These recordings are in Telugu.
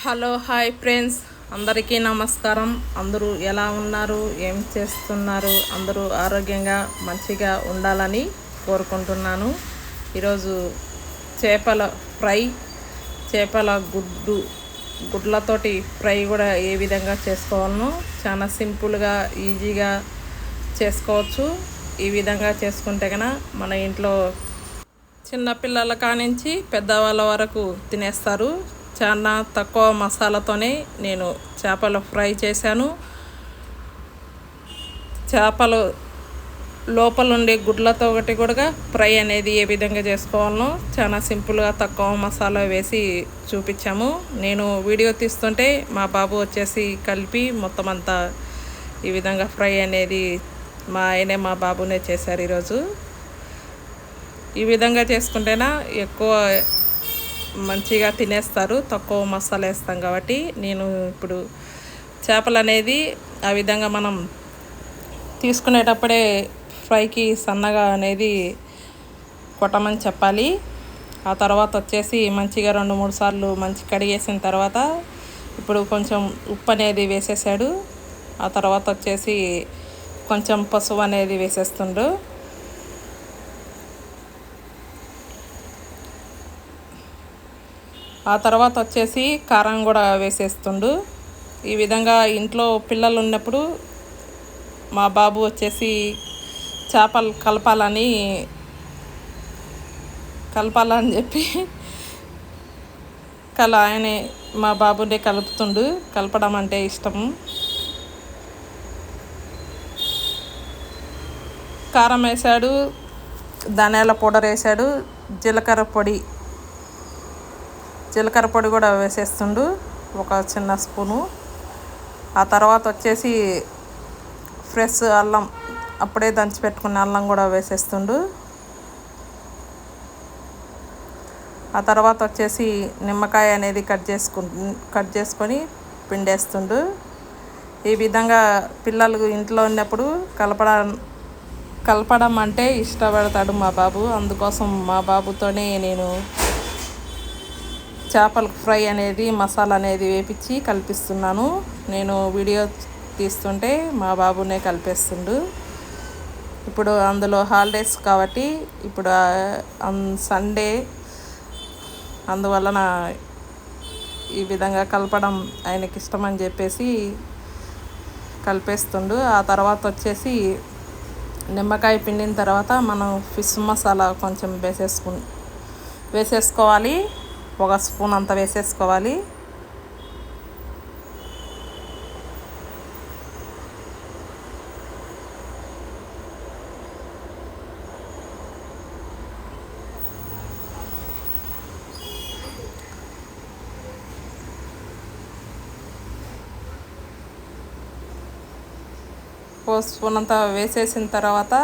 Hello hi friends. అందరికీ నమస్కారం. అందరూ ఎలా ఉన్నారు? ఏం చేస్తున్నారు? అందరూ ఆరోగ్యంగా మంచిగా ఉండాలని కోరుకుంటున్నాను. ఈరోజు చేపల ఫ్రై చేపల గుడ్డు గుడ్లతోటి ఫ్రై కూడా ఏ విధంగా చేసుకోవాలనో చాలా సింపుల్గా ఈజీగా చేసుకోవచ్చు. ఈ విధంగా చేసుకుంటే కనుక మన ఇంట్లో చిన్నపిల్లల కానించి పెద్దవాళ్ళ వరకు తినేస్తారు. చాలా తక్కువ మసాలాతోనే నేను చేపలు ఫ్రై చేశాను. చేపలు లోపల ఉండే గుడ్లతో ఒకటి కూడా ఫ్రై అనేది ఏ విధంగా చేసుకోవాలనో చాలా సింపుల్గా తక్కువ మసాలా వేసి చూపించాము. నేను వీడియో తీస్తుంటే మా బాబు వచ్చేసి కలిపి మొత్తం అంతా ఈ విధంగా ఫ్రై అనేది మా ఆయనే మా బాబునే చేశారు ఈరోజు. ఈ విధంగా చేసుకుంటేనా ఎక్కువ మంచిగా తినేస్తారు తక్కువ మసాలా వేస్తాం కాబట్టి నేను ఇప్పుడు చేపలు అనేది ఆ విధంగా మనం తీసుకునేటప్పుడే ఫ్రైకి సన్నగా అనేది కొట్టమని చెప్పాలి. ఆ తర్వాత వచ్చేసి మంచిగా రెండు మూడు సార్లు మంచి కడిగేసిన తర్వాత ఇప్పుడు కొంచెం ఉప్పు అనేది వేసేసాడు. ఆ తర్వాత వచ్చేసి కొంచెం పసుపు అనేది వేసేస్తుండ్రు. ఆ తర్వాత వచ్చేసి కారం కూడా వేసేస్తుండు. ఈ విధంగా ఇంట్లో పిల్లలు ఉన్నప్పుడు మా బాబు వచ్చేసి చేపలు కలపాలని కలపాలని చెప్పి కల ఆయనే మా బాబునే కలుపుతుండు. కలపడం అంటే ఇష్టం కారం వేసాడు ధనియాల పౌడర్ వేసాడు జీలకర్ర పొడి జీలకర్ర పొడి కూడా వేసేస్తుండు ఒక చిన్న స్పూను. ఆ తర్వాత వచ్చేసి ఫ్రెష్ అల్లం అప్పుడే దంచి పెట్టుకున్న అల్లం కూడా వేసేస్తుండు. ఆ తర్వాత వచ్చేసి నిమ్మకాయ అనేది కట్ చేసుకు కట్ చేసుకొని పిండేస్తుండు. ఈ విధంగా పిల్లలు ఇంట్లో ఉన్నప్పుడు కలపడం కలపడం అంటే ఇష్టపడతాడు మా బాబు. అందుకోసం మా బాబుతోనే నేను చేపల ఫ్రై అనేది మసాలా అనేది వేపించి కల్పిస్తున్నాను. నేను వీడియో తీస్తుంటే మా బాబునే కలిపేస్తుండు. ఇప్పుడు అందులో హాలిడేస్ కాబట్టి ఇప్పుడు సండే. అందువలన ఈ విధంగా కలపడం ఆయనకి ఇష్టమని చెప్పేసి కలిపేస్తుండు. ఆ తర్వాత వచ్చేసి నిమ్మకాయ పిండిన తర్వాత మనం ఫిష్ మసాలా కొంచెం వేసేసుకు వేసేసుకోవాలి. ఒక స్పూన్ అంత వేసేసుకోవాలి. ఒక స్పూన్ అంతా వేసేసిన తర్వాత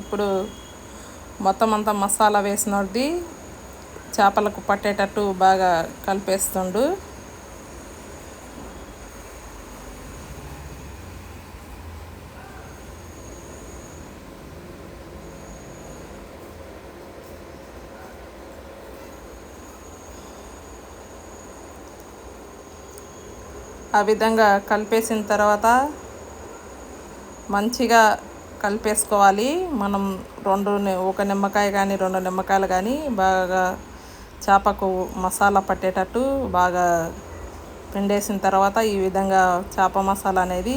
ఇప్పుడు మొత్తం అంతా మసాలా వేసినది చేపలకు పట్టేటట్టు బాగా కలిపేస్తుండు. ఆ విధంగా కలిపేసిన తర్వాత మంచిగా కలిపేసుకోవాలి. మనం రెండు ఒక నిమ్మకాయ కానీ రెండు నిమ్మకాయలు కానీ బాగా చేపకు మసాలా పట్టేటట్టు బాగా పిండేసిన తర్వాత ఈ విధంగా చేప మసాలా అనేది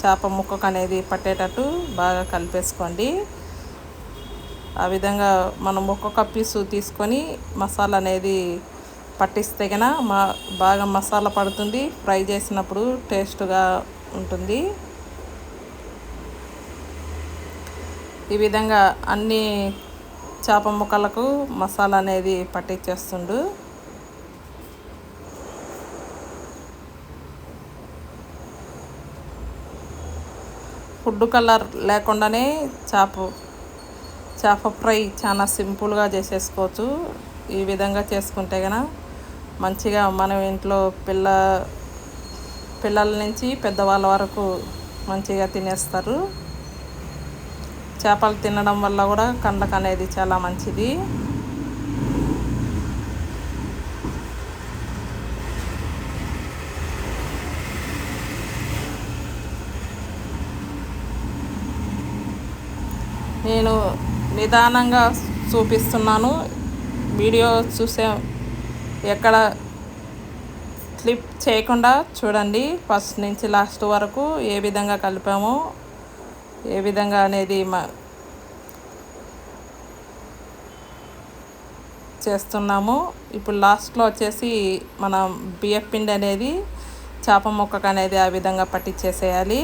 చేప ముక్కకు అనేది పట్టేటట్టు బాగా కలిపేసుకోండి. ఆ విధంగా మనం ఒక్కొక్క పీసు తీసుకొని మసాలా అనేది పట్టిస్తే కనుక మా బాగా మసాలా పడుతుంది ఫ్రై చేసినప్పుడు టేస్ట్గా ఉంటుంది. ఈ విధంగా అన్ని చేప ముక్కలకు మసాలా అనేది పట్టించేస్తుండు. ఫుడ్ కలర్ లేకుండానే చేప చేప ఫ్రై చాలా సింపుల్గా చేసేసుకోవచ్చు. ఈ విధంగా చేసుకుంటే కనుక మంచిగా మనం ఇంట్లో పిల్ల పిల్లల నుంచి పెద్దవాళ్ళ వరకు మంచిగా తినేస్తారు. చేపలు తినడం వల్ల కూడా కండ్లకు అనేది చాలా మంచిది. నేను నిదానంగా చూపిస్తున్నాను. వీడియో చూసే ఎక్కడ క్లిప్ చేయకుండా చూడండి. ఫస్ట్ నుంచి లాస్ట్ వరకు ఏ విధంగా కలిపామో ఏ విధంగా అనేది మా చేస్తున్నాము. ఇప్పుడు లాస్ట్లో వచ్చేసి మనం బియ్యం పిండి అనేది చేప ముక్కకు అనేది ఆ విధంగా పట్టించేసేయాలి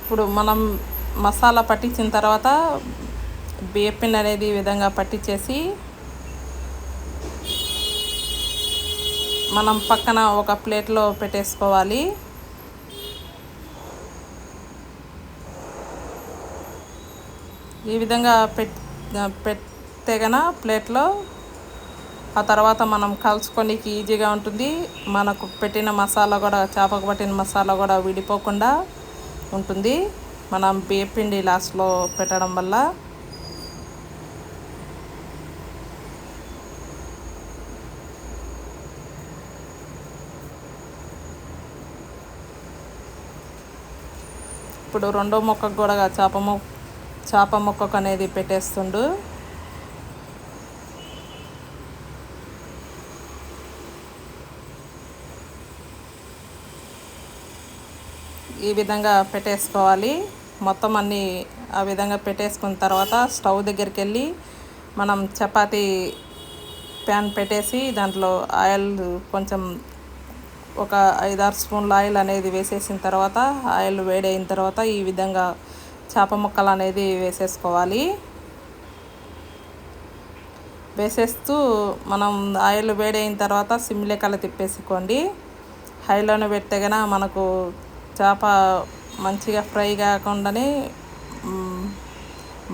ఇప్పుడు మనం మసాలా పట్టించిన తర్వాత బియ్యం పిండి అనేది ఈ విధంగా పట్టించేసి మనం పక్కన ఒక ప్లేట్లో పెట్టేసుకోవాలి. ఈ విధంగా పెట్ పెడితే ప్లేట్లో. ఆ తర్వాత మనం కలుసుకోనికి ఈజీగా ఉంటుంది. మనకు పెట్టిన మసాలా కూడా చేపకు పట్టిన మసాలా కూడా విడిపోకుండా ఉంటుంది. మనం బియ్యపిండి లాస్ట్లో పెట్టడం వల్ల. ఇప్పుడు రెండో మొక్కకు కూడా చేప మొక్క చేప ముక్కకు అనేది పెట్టేస్తుండు. ఈ విధంగా పెట్టేసుకోవాలి. మొత్తం అన్నీ ఆ విధంగా పెట్టేసుకున్న తర్వాత స్టవ్ దగ్గరికి వెళ్ళి మనం చపాతీ ప్యాన్ పెట్టేసి దాంట్లో ఆయిల్ కొంచెం ఒక ఐదారు స్పూన్ల ఆయిల్ అనేది వేసేసిన తర్వాత ఆయిల్ వేడైన తర్వాత ఈ విధంగా చేప ముక్కలు అనేది వేసేసుకోవాలి. వేసేస్తూ మనం ఆయిల్ వేడైన తర్వాత సిమ్లేకలు తిప్పేసుకోండి. హైలోనే పెడితే కనుక మనకు చేప మంచిగా ఫ్రై కాకుండానే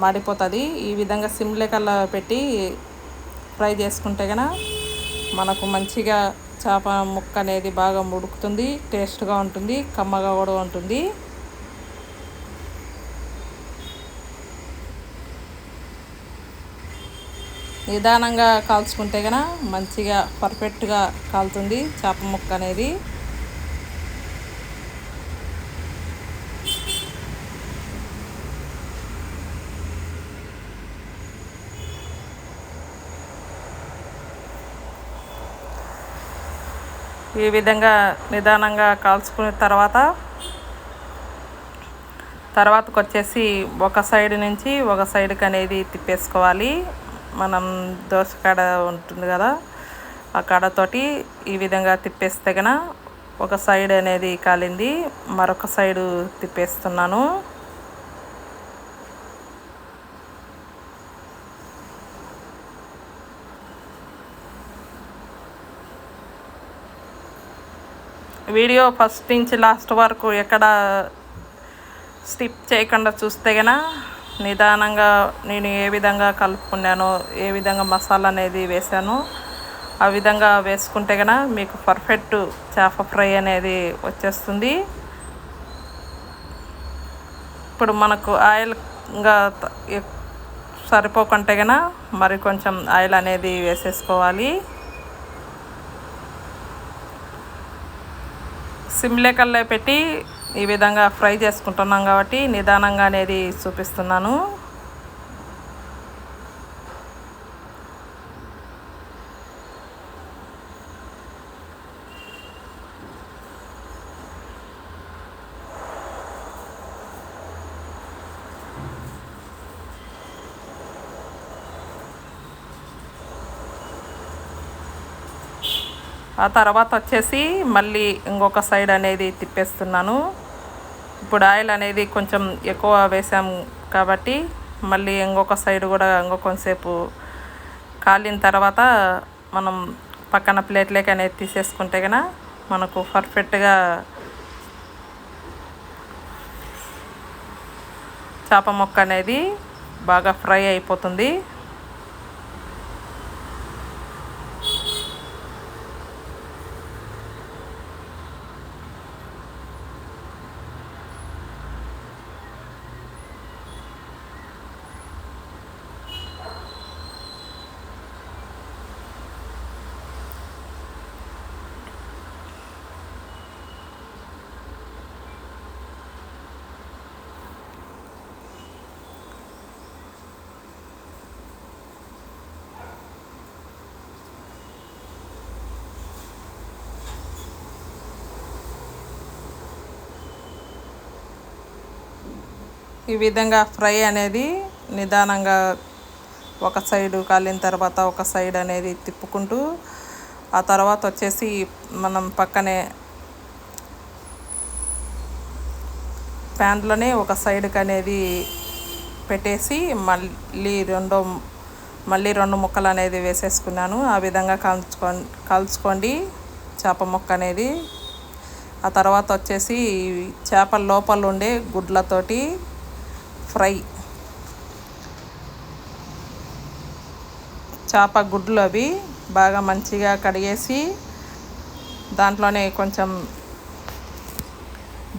మాడిపోతుంది. ఈ విధంగా సిమ్లేకల్లా పెట్టి ఫ్రై చేసుకుంటే కనుక మనకు మంచిగా చేప ముక్క అనేది బాగా ముడుకుతుంది టేస్ట్గా ఉంటుంది కమ్మగా కూడా ఉంటుంది. నిదానంగా కాల్చుకుంటే కనుక మంచిగా పర్ఫెక్ట్గా కాలుతుంది చేప ముక్క అనేది. ఈ విధంగా నిదానంగా కాల్చుకున్న తర్వాత తర్వాతకు వచ్చేసి ఒక సైడ్ నుంచి ఒక సైడ్కి అనేది తిప్పేసుకోవాలి. మనం దోసకాడ ఉంటుంది కదా ఆ కాడతోటి ఈ విధంగా తిప్పేస్తే కన ఒక సైడ్ అనేది కాలింది. మరొక సైడు తిప్పేస్తున్నాను. వీడియో ఫస్ట్ నుంచి లాస్ట్ వరకు ఎక్కడ స్టిప్ చేయకుండా చూస్తే కనుక నిదానంగా నేను ఏ విధంగా కలుపుకున్నానో ఏ విధంగా మసాలా అనేది వేసానో ఆ విధంగా వేసుకుంటే కనుక మీకు పర్ఫెక్ట్ చేప ఫ్రై అనేది వచ్చేస్తుంది. ఇప్పుడు మనకు ఆయిల్గా సరిపోకుంటే కనుక మరి కొంచెం ఆయిల్ అనేది వేసేసుకోవాలి. సిమ్లేకల్లో పెట్టి ఈ విధంగా ఫ్రై చేసుకుంటున్నాం కాబట్టి నిదానంగా అనేది చూపిస్తున్నాను. ఆ తర్వాత వచ్చేసి మళ్ళీ ఇంకొక సైడ్ అనేది తిప్పేస్తున్నాను. ఇప్పుడు ఆయిల్ అనేది కొంచెం ఎక్కువ వేసాం కాబట్టి మళ్ళీ ఇంకొక సైడ్ కూడా ఇంకొంతసేపు కాలిన తర్వాత మనం పక్కన ప్లేట్లోకి అనేది తీసేసుకుంటే కనుక మనకు పర్ఫెక్ట్గా చేప మొక్క అనేది బాగా ఫ్రై అయిపోతుంది. ఈ విధంగా ఫ్రై అనేది నిదానంగా ఒక సైడు కాలిన తర్వాత ఒక సైడ్ అనేది తిప్పుకుంటూ ఆ తర్వాత వచ్చేసి మనం పక్కనే ప్యాన్లోనే ఒక సైడ్కి అనేది పెట్టేసి మళ్ళీ రెండో మళ్ళీ రెండు ముక్కలు అనేది వేసేసుకున్నాను. ఆ విధంగా కాల్చుకో కాల్చుకోండి చేప ముక్క అనేది. ఆ తర్వాత వచ్చేసి చేపల లోపల ఉండే గుడ్లతోటి ఫ్రై. చేప గుడ్లు అవి బాగా మంచిగా కడిగేసి దాంట్లోనే కొంచెం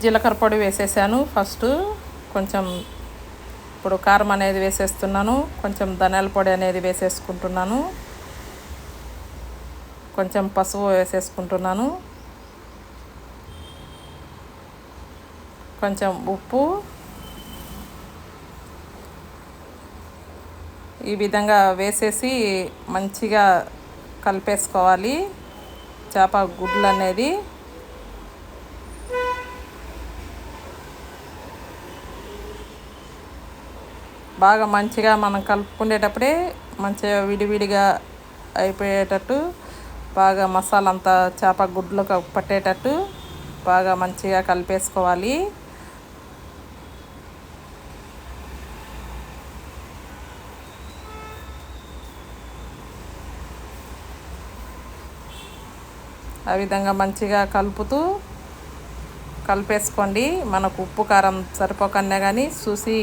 జీలకర్ర పొడి వేసేసాను. ఫస్ట్ కొంచెం ఇప్పుడు కారం అనేది వేసేస్తున్నాను. కొంచెం ధనియాల పొడి అనేది వేసేసుకుంటున్నాను. కొంచెం పసుపు వేసేసుకుంటున్నాను. కొంచెం ఉప్పు ఈ విధంగా వేసేసి మంచిగా కలిపేసుకోవాలి. చేప గుడ్లు అనేది బాగా మంచిగా మనం కలుపుకునేటప్పుడే మంచిగా విడివిడిగా అయిపోయేటట్టు బాగా మసాలా అంతా చేప గుడ్లు పట్టేటట్టు బాగా మంచిగా కలిపేసుకోవాలి. ఆ విధంగా మంచిగా కలుపుతూ కలిపేసుకోండి. మనకు ఉప్పు కారం సరిపోకన్నా కానీ చూసి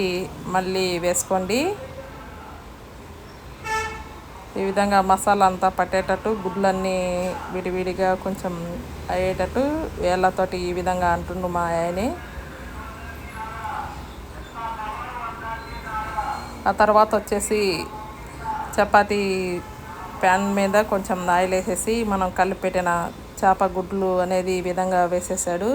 మళ్ళీ వేసుకోండి. ఈ విధంగా మసాలా అంతా పట్టేటట్టు గుడ్లన్నీ విడివిడిగా కొంచెం అయ్యేటట్టు వేళ్ళతోటి ఈ విధంగా అంటుండు మా ఆయనే. ఆ తర్వాత వచ్చేసి చపాతీ ప్యాన్ మీద కొంచెం ఆయిల్ వేసేసి మనం కలిపెట్టిన చేప గుడ్లు అనేది ఈ విధంగా వేసేసాడు.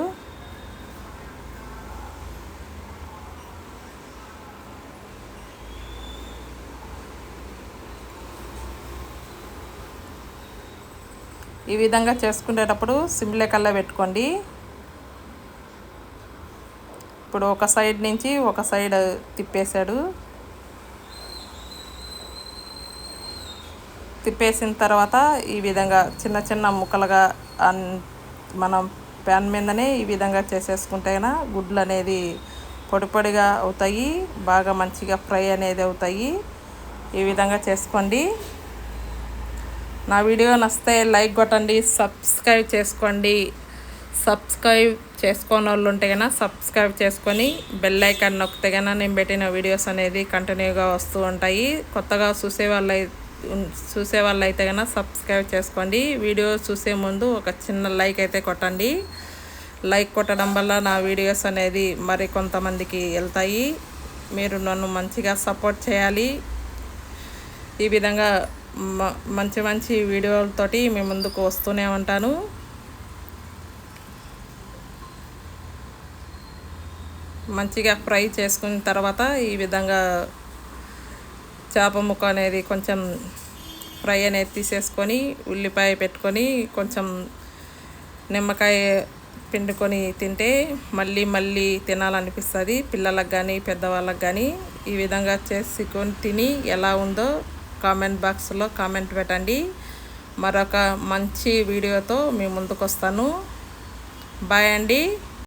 ఈ విధంగా చేసుకునేటప్పుడు సిమ్లే కల్లా పెట్టుకోండి. ఇప్పుడు ఒక సైడ్ నుంచి ఒక సైడ్ తిప్పేశాడు. తిప్పేసిన తర్వాత ఈ విధంగా చిన్న చిన్న ముక్కలుగా మనం ప్యాన్ మీదనే ఈ విధంగా చేసేసుకుంటేనా గుడ్లు అనేది పొడి పొడిగా అవుతాయి బాగా మంచిగా ఫ్రై అనేది అవుతాయి. ఈ విధంగా చేసుకోండి. నా వీడియో నచ్చితే లైక్ కొట్టండి సబ్స్క్రైబ్ చేసుకోండి. సబ్స్క్రైబ్ చేసుకోని వాళ్ళు ఉంటే కన్నా సబ్స్క్రైబ్ చేసుకొని బెల్ ఐకాన్ నొక్కితే కన్నా నేను పెట్టిన వీడియోస్ అనేది కంటిన్యూగా వస్తూ ఉంటాయి. కొత్తగా చూసే వాళ్ళ చూసే వాళ్ళు అయితే కన్నా సబ్స్క్రైబ్ చేసుకోండి. వీడియో చూసే ముందు ఒక చిన్న లైక్ అయితే కొట్టండి. లైక్ కొట్టడం వల్ల నా వీడియోస్ అనేది మరి కొంతమందికి వెళ్తాయి. మీరు నన్ను మంచిగా సపోర్ట్ చేయాలి. ఈ విధంగా మంచి మంచి వీడియోలతోటి మీ ముందుకు వస్తూనే ఉంటాను. మంచిగా ఫ్రై చేసుకున్న తర్వాత ఈ విధంగా చేప ముక్క అనేది కొంచెం ఫ్రై అనేది తీసేసుకొని ఉల్లిపాయ పెట్టుకొని కొంచెం నిమ్మకాయ పిండుకొని తింటే మళ్ళీ మళ్ళీ తినాలనిపిస్తుంది. పిల్లలకు కానీ పెద్దవాళ్ళకి కానీ ఈ విధంగా చేసుకొని తిని ఎలా ఉందో కామెంట్ బాక్స్లో కామెంట్ పెట్టండి. మరొక మంచి వీడియోతో మీ ముందుకు వస్తాను బాయ్ అండి.